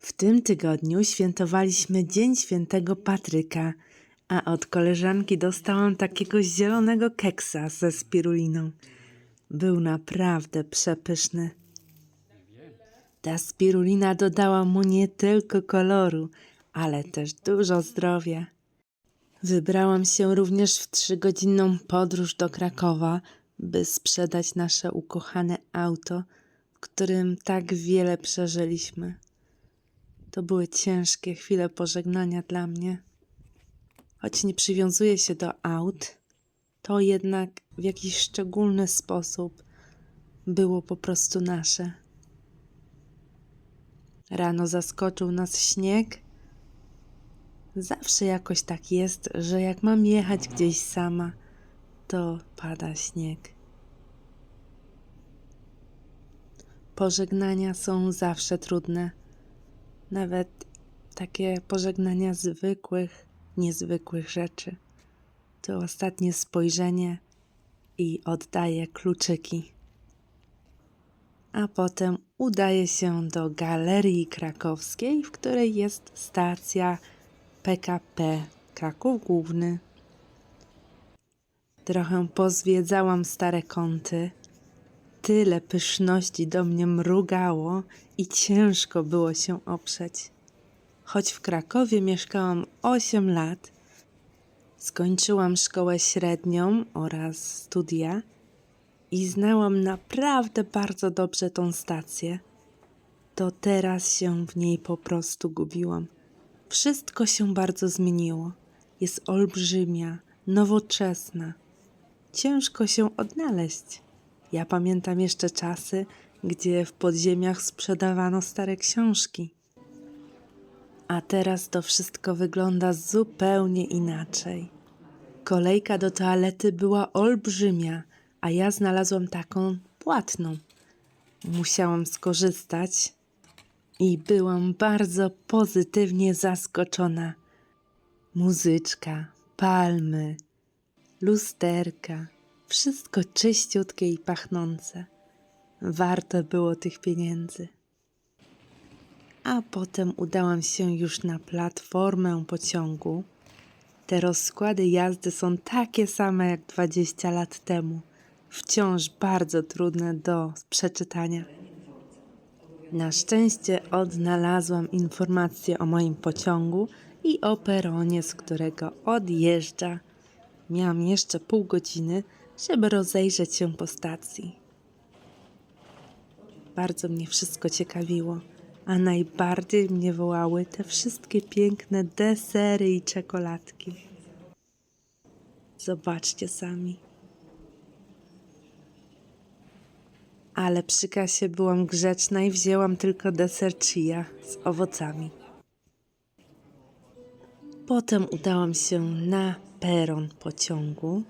W tym tygodniu świętowaliśmy Dzień Świętego Patryka, a od koleżanki dostałam takiego zielonego keksa ze spiruliną. Był naprawdę przepyszny. Ta spirulina dodała mu nie tylko koloru, ale też dużo zdrowia. Wybrałam się również w trzygodzinną podróż do Krakowa, by sprzedać nasze ukochane auto, w którym tak wiele przeżyliśmy. To były ciężkie chwile pożegnania dla mnie. Choć nie przywiązuję się do aut, to jednak w jakiś szczególny sposób było po prostu nasze. Rano zaskoczył nas śnieg. Zawsze jakoś tak jest, że jak mam jechać gdzieś sama, to pada śnieg. Pożegnania są zawsze trudne. Nawet takie pożegnania zwykłych, niezwykłych rzeczy. To ostatnie spojrzenie i oddaję kluczyki. A potem udaje się do galerii krakowskiej, w której jest stacja PKP Kraków Główny. Trochę pozwiedzałam stare kąty. Tyle pyszności do mnie mrugało i ciężko było się oprzeć. Choć w Krakowie mieszkałam 8 lat, skończyłam szkołę średnią oraz studia i znałam naprawdę bardzo dobrze tą stację, to teraz się w niej po prostu gubiłam. Wszystko się bardzo zmieniło. Jest olbrzymia, nowoczesna. Ciężko się odnaleźć. Ja pamiętam jeszcze czasy, gdzie w podziemiach sprzedawano stare książki. A teraz to wszystko wygląda zupełnie inaczej. Kolejka do toalety była olbrzymia, a ja znalazłam taką płatną. Musiałam skorzystać i byłam bardzo pozytywnie zaskoczona. Muzyczka, palmy, lusterka, wszystko czyściutkie i pachnące. Warto było tych pieniędzy. A potem udałam się już na platformę pociągu. Te rozkłady jazdy są takie same jak 20 lat temu, wciąż bardzo trudne do przeczytania. Na szczęście odnalazłam informacje o moim pociągu i o peronie, z którego odjeżdża. Miałam jeszcze pół godziny, żeby rozejrzeć się po stacji. Bardzo mnie wszystko ciekawiło, a najbardziej mnie wołały te wszystkie piękne desery i czekoladki. Zobaczcie sami. Ale przy kasie byłam grzeczna i wzięłam tylko deser chia z owocami. Potem udałam się na peron pociągu,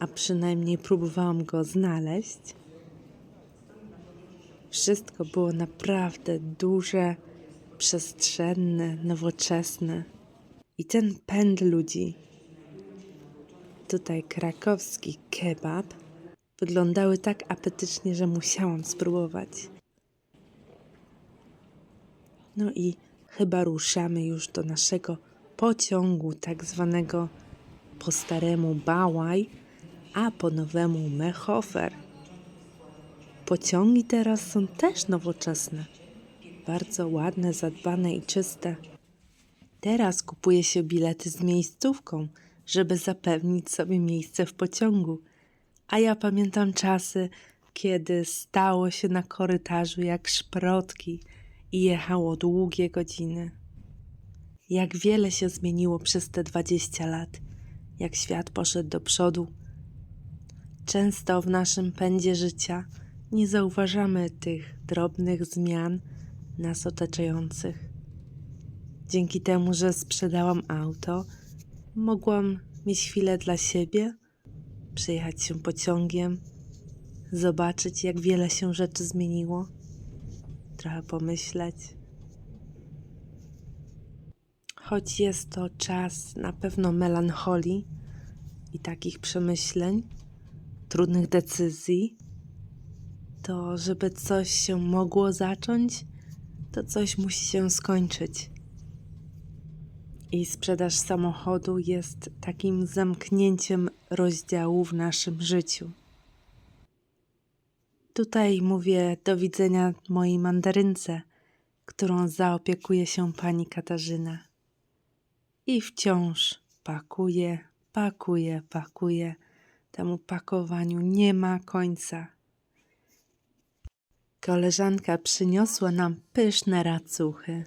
a przynajmniej próbowałam go znaleźć. Wszystko było naprawdę duże, przestrzenne, nowoczesne. I ten pęd ludzi, tutaj krakowski kebab, wyglądały tak apetycznie, że musiałam spróbować. No i chyba ruszamy już do naszego pociągu, tak zwanego po staremu Bałaj, a po nowemu Mechofer. Pociągi teraz są też nowoczesne, bardzo ładne, zadbane i czyste. Teraz kupuje się bilety z miejscówką, żeby zapewnić sobie miejsce w pociągu. A ja pamiętam czasy, kiedy stało się na korytarzu jak szprotki i jechało długie godziny. Jak wiele się zmieniło przez te 20 lat, jak świat poszedł do przodu. Często w naszym pędzie życia nie zauważamy tych drobnych zmian nas otaczających. Dzięki temu, że sprzedałam auto, mogłam mieć chwilę dla siebie, przejechać się pociągiem, zobaczyć, jak wiele się rzeczy zmieniło, trochę pomyśleć. Choć jest to czas na pewno melancholii i takich przemyśleń, trudnych decyzji, to żeby coś się mogło zacząć, to coś musi się skończyć. I sprzedaż samochodu jest takim zamknięciem rozdziału w naszym życiu. Tutaj mówię do widzenia mojej mandarynce, którą zaopiekuje się pani Katarzyna. I wciąż pakuje, pakuje, pakuje. Temu pakowaniu nie ma końca. Koleżanka przyniosła nam pyszne racuchy.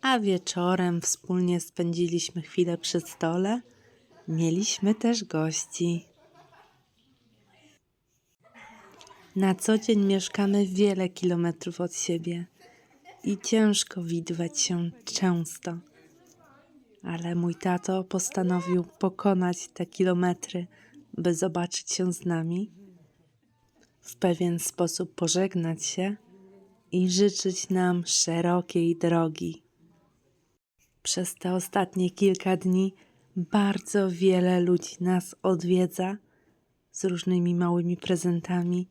A wieczorem wspólnie spędziliśmy chwilę przy stole. Mieliśmy też gości. Na co dzień mieszkamy wiele kilometrów od siebie i ciężko widywać się często. Ale mój tato postanowił pokonać te kilometry, by zobaczyć się z nami, w pewien sposób pożegnać się i życzyć nam szerokiej drogi. Przez te ostatnie kilka dni bardzo wiele ludzi nas odwiedza z różnymi małymi prezentami,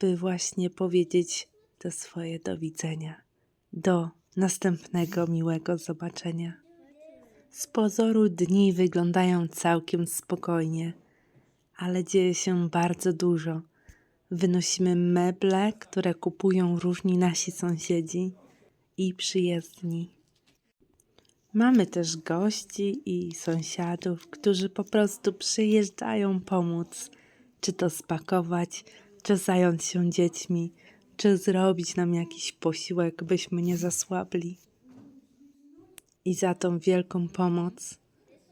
by właśnie powiedzieć to swoje do widzenia. Do następnego miłego zobaczenia. Z pozoru dni wyglądają całkiem spokojnie, ale dzieje się bardzo dużo. Wynosimy meble, które kupują różni nasi sąsiedzi i przyjezdni. Mamy też gości i sąsiadów, którzy po prostu przyjeżdżają pomóc, czy to spakować, czy zająć się dziećmi, czy zrobić nam jakiś posiłek, byśmy nie zasłabli. I za tą wielką pomoc,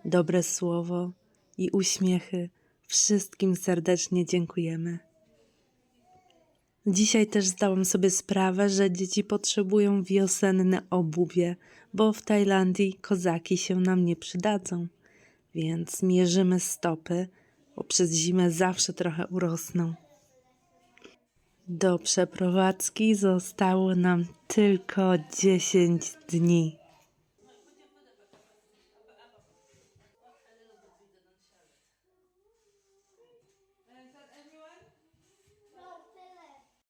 dobre słowo i uśmiechy wszystkim serdecznie dziękujemy. Dzisiaj też zdałam sobie sprawę, że dzieci potrzebują wiosenne obuwie, bo w Tajlandii kozaki się nam nie przydadzą. Więc mierzymy stopy, bo przez zimę zawsze trochę urosną. Do przeprowadzki zostało nam tylko 10 dni.